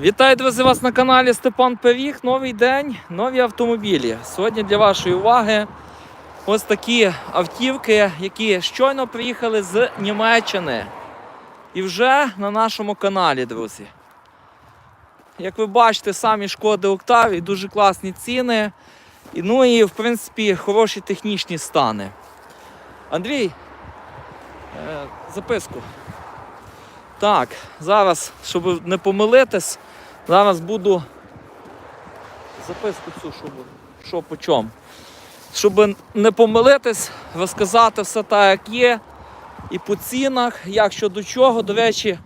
Вітаю, друзі, вас на каналі Степан Пиріг. Новий день, нові автомобілі. Сьогодні для вашої уваги ось такі автівки, які щойно приїхали з Німеччини. І вже на нашому каналі, друзі. Як ви бачите, самі шкоди Октаві, дуже класні ціни. І, ну і, в принципі, хороші технічні стани. Андрій, е, записку. Так, зараз, щоб не помилитись, зараз буду записку цю, щоб що по чому. Щоб не помилитись, розказати все так, як є. І по цінах, як що до чого. До речі,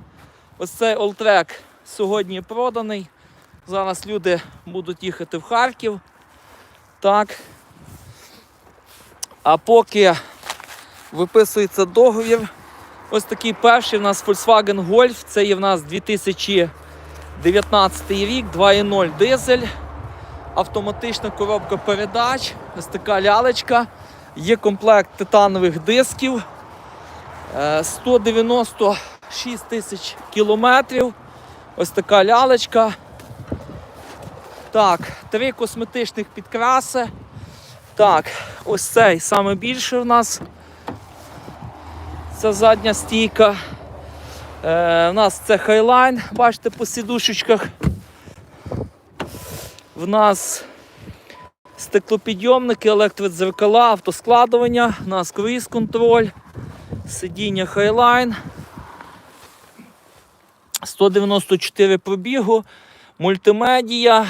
ось цей олтрек сьогодні проданий. Зараз люди будуть їхати в Харків. Так. А поки виписується договір. Ось такий перший у нас Volkswagen Golf. Це є в нас 2019 рік, 2.0 дизель, автоматична коробка передач, ось така лялечка. Є комплект титанових дисків. Е, 196 тисяч кілометрів. Ось така лялечка. Так, три косметичних підкраси. Так, ось цей саме більше в нас. Це задня стійка. Е, у нас це хайлайн, бачите, по сідушечках. В нас стеклопідйомники, електродзеркала, автоскладування, у нас круїз контроль, сидіння хайлайн. 194 пробігу, мультимедія,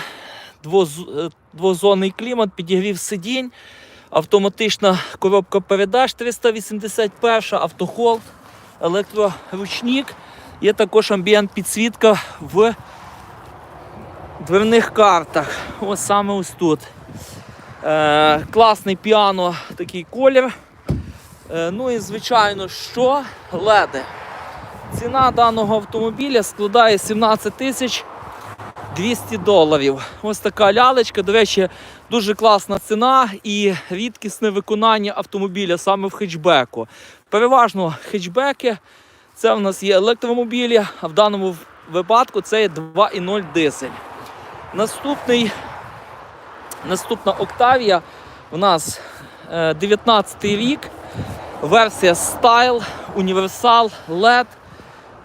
е, двозонний клімат, підігрів сидінь, автоматична коробка передач 381, автохолд, електроручник. Є також амбієнт підсвітка в дверних картах. Ось саме ось тут. Е, класний піано, такий колір. Е, ну і звичайно, що леди. Ціна даного автомобіля складає 17 тисяч 200 доларів. Ось така лялечка. До речі, дуже класна ціна і рідкісне виконання автомобіля саме в хетчбеку. Переважно хетчбеки це в нас є електромобілі, а в даному випадку це є 2.0 дизель. Наступний, наступна Октавія у нас е, 19 рік, версія Style, Універсал, LED,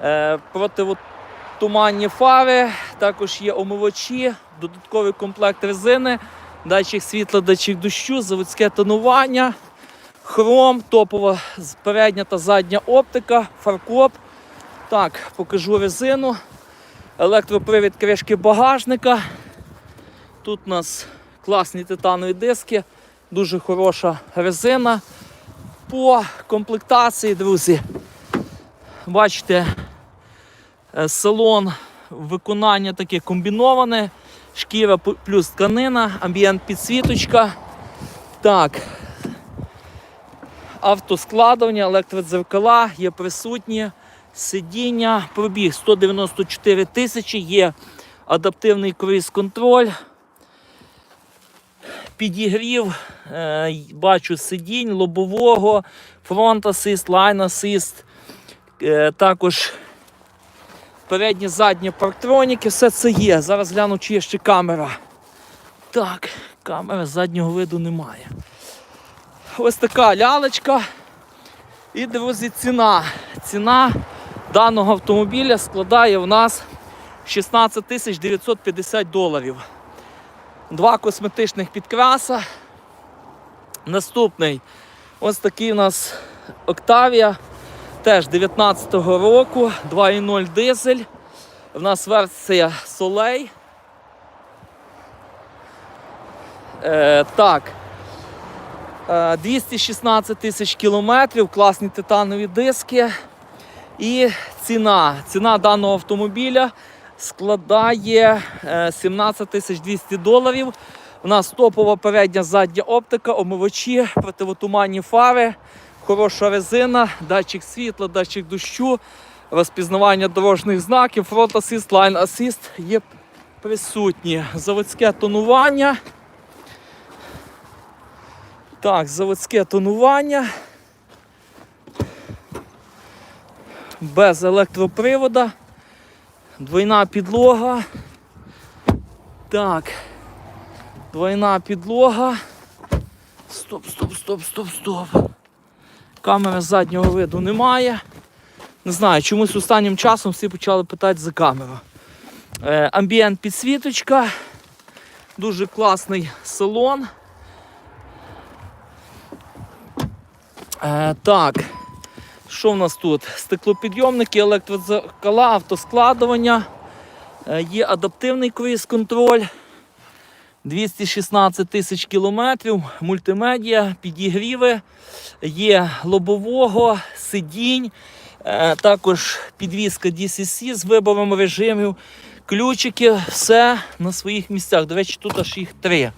е, противотуманні фари, також є омивачі, додатковий комплект резини, датчик світла, датчик дощу, заводське тонування, хром, топова передня та задня оптика, фаркоп. Так, покажу резину. Електропривід кришки багажника. Тут у нас класні титанові диски, дуже хороша резина. По комплектації, друзі, бачите, е, салон виконання таке комбіноване, шкіра плюс тканина, амбієнт підсвіточка. Так. Автоскладування, електродзеркала є присутні, сидіння, пробіг 194 тисячі, є адаптивний круїз-контроль. Підігрів, е, бачу сидінь, лобового, фронт асист, лайн асист, е, також передні, задні парктроніки, все це є. Зараз гляну, чи є ще камера. Так, камери заднього виду немає. Ось така лялечка. І, друзі, ціна. Ціна даного автомобіля складає в нас 16 тисяч 950 доларів. Два косметичних підкраса. Наступний ось такий у нас Октавія. Теж 19-го року, 2.0 дизель. У нас версія Soleil. Е, так. Е, 216 тисяч кілометрів, класні титанові диски. І ціна. Ціна даного автомобіля складає е, 17 тисяч 200 доларів. У нас топова передня задня оптика, омивачі, противотуманні фари, хороша резина, датчик світла, датчик дощу, розпізнавання дорожніх знаків, фронт асист, лайн асист є присутні. Заводське тонування. Так, заводське тонування. Без електропривода. Двойна підлога, Так. Двойна підлога. Стоп, стоп, стоп, стоп, стоп. Камери заднього виду немає. Не знаю, чомусь останнім часом всі почали питати за камеру. Е, амбієнт підсвіточка. Дуже класний салон. Е, так. Що в нас тут? Стеклопідйомники, електрозеркала, автоскладування. Е, є адаптивний круїз-контроль. 216 тисяч кілометрів, мультимедіа, підігріви, є лобового, сидінь, е, також підвізка DCC з вибором режимів, ключики, все на своїх місцях. До речі, тут аж їх три.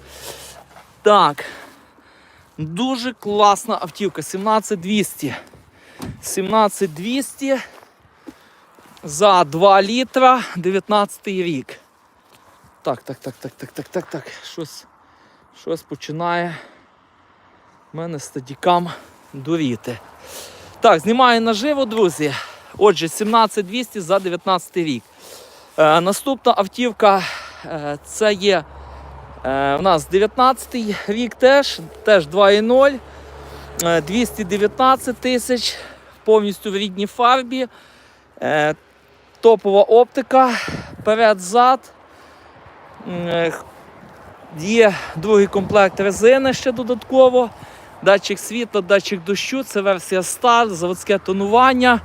Так. Дуже класна автівка. 17200. 17200 за 2 літра 19 рік. Так, так, так, так, так, так, так, так. Щось, щось починає мене стадікам дуріти. Так, знімаю наживо, друзі. Отже, 17200 за 19 рік. Е, наступна автівка е, це є е, в нас 19 рік теж, теж 2.0. Е, 219 тисяч, повністю в рідній фарбі. Е, топова оптика, перед-зад. Є другий комплект резини ще додатково. Датчик світла, датчик дощу, це версія Star, заводське тонування.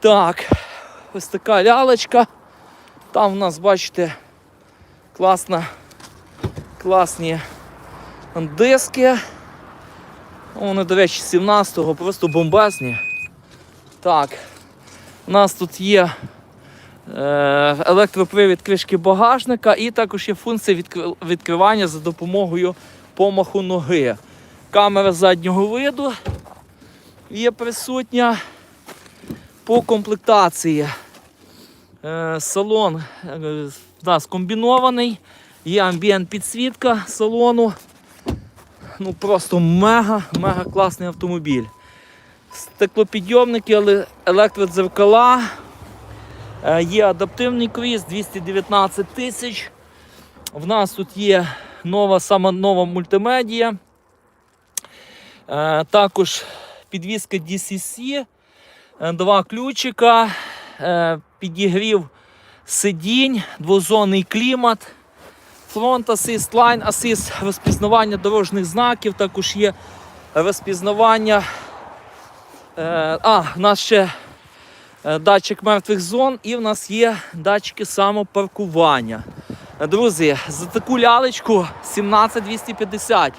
Так, ось така лялечка. Там у нас, бачите, класна, класні диски. Вони, до речі, 17-го, просто бомбезні. Так, у нас тут є електропривід кришки багажника і також є функція відкривання за допомогою помаху ноги. Камера заднього виду є присутня по комплектації. Е, салон е, в нас є амбієнт підсвітка салону. Ну просто мега, мега класний автомобіль. Стеклопідйомники, електродзеркала. Е, Є адаптивний круїз 219 тисяч. В нас тут є нова, саме нова мультимедія. Е, Також підвізка DCC, е, два ключика, підігрів сидінь, двозонний клімат. Фронт асист, лайн асист, розпізнавання дорожніх знаків, також є розпізнавання. А, в нас ще датчик мертвих зон і в нас є датчики самопаркування. Е, Друзі, за таку лялечку 17250.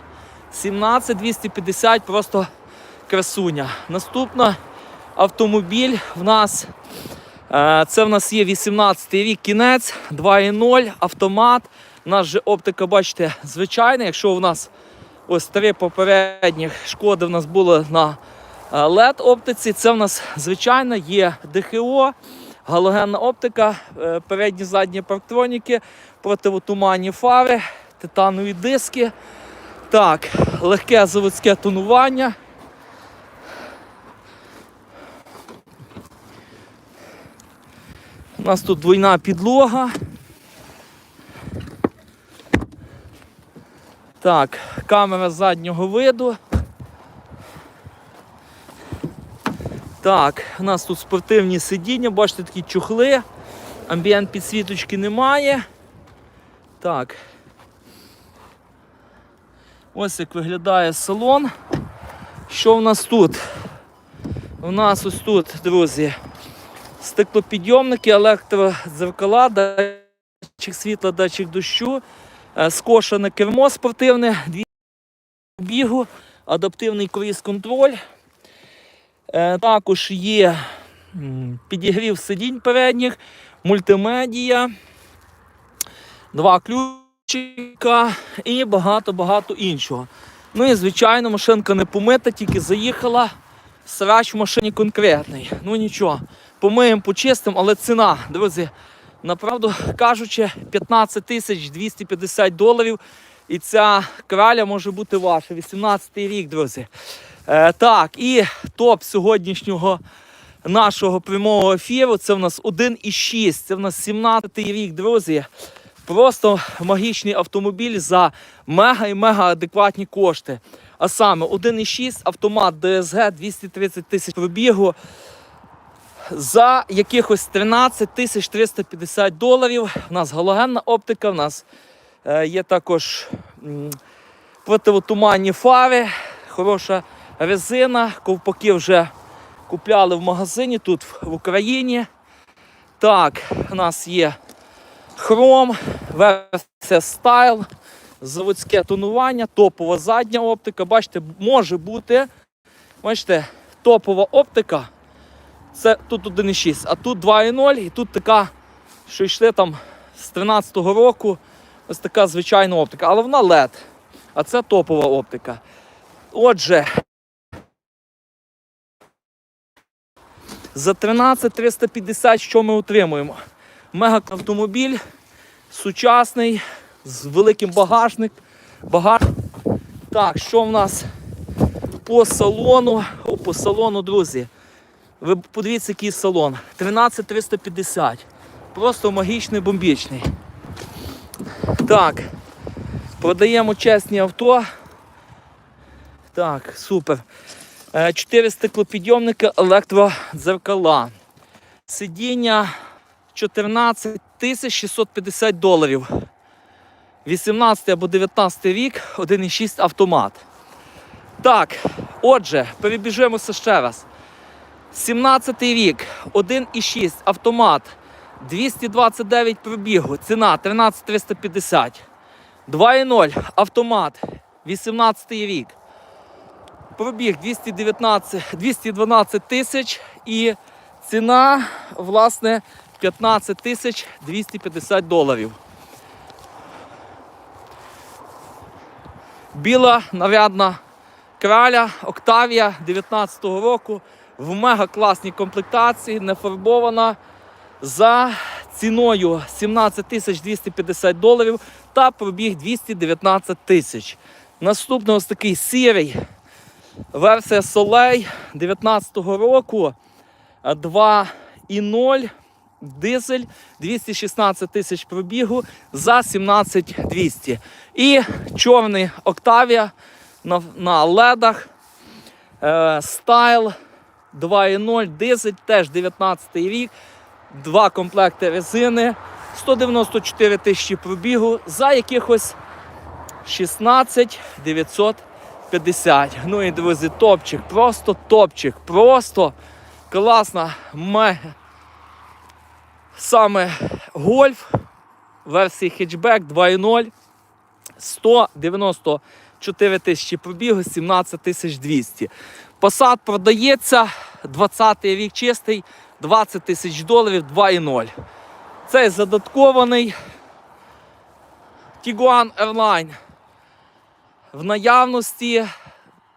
17250 просто красуня. Наступна автомобіль в нас. Е, Це в нас є 18 й рік кінець, 2.0, автомат. У нас же оптика, бачите, звичайна. Якщо у нас ось три попередніх шкоди в нас були на е, LED оптиці, це в нас звичайна є ДХО, галогенна оптика, е, передні задні парктроніки, противотуманні фари, титанові диски. Так, легке заводське тонування. У нас тут двойна підлога. Так, камера заднього виду. Так, у нас тут спортивні сидіння, бачите, такі чухли. Амбієнт підсвіточки немає. Так. Ось як виглядає салон. Що в нас тут? У нас ось тут, друзі, стеклопідйомники, електродзеркала, датчик світла, датчик дощу, е, скошене кермо спортивне, дві бігу, адаптивний круїз-контроль. Е, Також є підігрів сидінь передніх, мультимедія, два ключика і багато-багато іншого. Ну і звичайно, машинка не помита, тільки заїхала. Срач в машині конкретний. Ну нічого, помиємо, почистимо, але ціна, друзі, направду кажучи, 15 тисяч 250 доларів. І ця краля може бути ваша. 18 й рік, друзі. Е, так, і топ сьогоднішнього нашого прямого ефіру. Це в нас 1,6. Це в нас 17 рік, друзі. Просто магічний автомобіль за мега і мега адекватні кошти. А саме 1,6 автомат DSG 230 тисяч пробігу за якихось 13 тисяч 350 доларів. У нас галогенна оптика, у нас е, є також противотуманні фари, хороша резина, ковпаки вже купляли в магазині тут в Україні. Так, у нас є хром, версія стайл, заводське тонування, топова задня оптика. Бачите, може бути, бачите, топова оптика. Це тут 1,6, а тут 2,0 і тут така, що йшли там з 13-го року, ось така звичайна оптика. Але вона LED, а це топова оптика. Отже, за 13 350 що ми отримуємо? Мега автомобіль, сучасний, з великим багажник. Багаж... Так, що в нас по салону? О, по салону, друзі. Ви подивіться, який салон. 13350. Просто магічний бомбічний. Так. Продаємо чесні авто. Так, супер. Е, Чотири стеклопідйомники, електродзеркала. Сидіння 14 650 доларів. 18 або 19 рік, 1,6 автомат. Так, отже, перебіжимося ще раз. 17 рік, 1,6 автомат, 229 пробігу, ціна 13350. 2,0 автомат, 18 рік. Пробіг 219, 212 тисяч і ціна, власне, 15 тисяч 250 доларів. Біла нарядна краля Октавія 19-го року в мега класній комплектації, не фарбована за ціною 17 тисяч 250 доларів та пробіг 219 тисяч. Наступний ось такий сірий версія Soleil 19-го року 2,0 дизель 216 тисяч пробігу за 17 200. І чорний Octavia на, на ледах е, стайл 2.0 дизель, теж 19 рік, два комплекти резини, 194 тисячі пробігу за якихось 16 950. Ну і друзі, топчик, просто топчик, просто класна мега. Саме гольф версії хетчбек 2.0 194 тисячі пробігу, 17 тисяч 200. Посад продається 20-й рік чистий, 20 тисяч доларів 2,0. Цей задаткований Tiguan Airline в наявності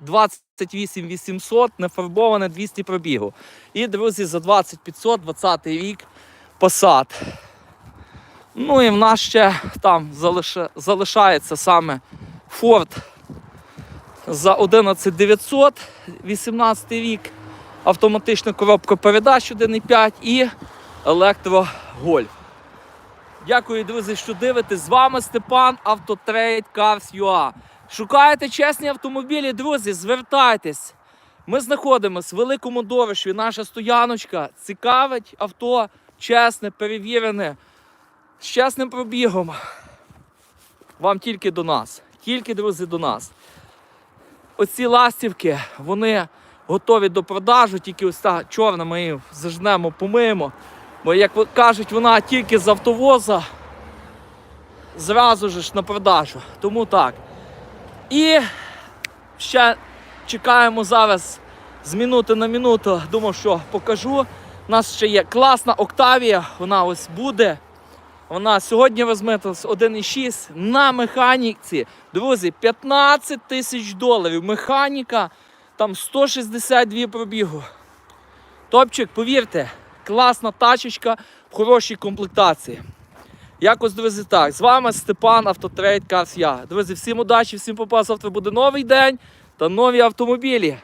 28 800, нефарбоване 200 пробігу. І, друзі, за 20 500, 20 рік посад. Ну і в нас ще там залиша- залишається саме Ford за 11 900, 18 рік, автоматична коробка передач 1,5 і електрогольф. Дякую, друзі, що дивитесь. З вами Степан Автотрейд Cars.ua. Шукаєте чесні автомобілі, друзі, звертайтесь. Ми знаходимося в великому Дорошві. Наша стояночка цікавить авто, чесне, перевірене, з чесним пробігом. Вам тільки до нас. Тільки, друзі, до нас. Оці ластівки, вони готові до продажу, тільки ось та чорна ми її зажнемо, помиємо. Бо, як кажуть, вона тільки з автовоза зразу ж на продажу. Тому так. І ще чекаємо зараз з минути на минуту. Думав, що покажу. У нас ще є класна Октавія, вона ось буде. Вона сьогодні розмитилась 1,6 на механіці. Друзі, 15 тисяч доларів. Механіка там 162 пробігу. Топчик, повірте, класна тачечка в хорошій комплектації. Якось, друзі, так. З вами Степан Автотрейд Карс Я. Друзі, всім удачі, всім. Завтра буде новий день та нові автомобілі.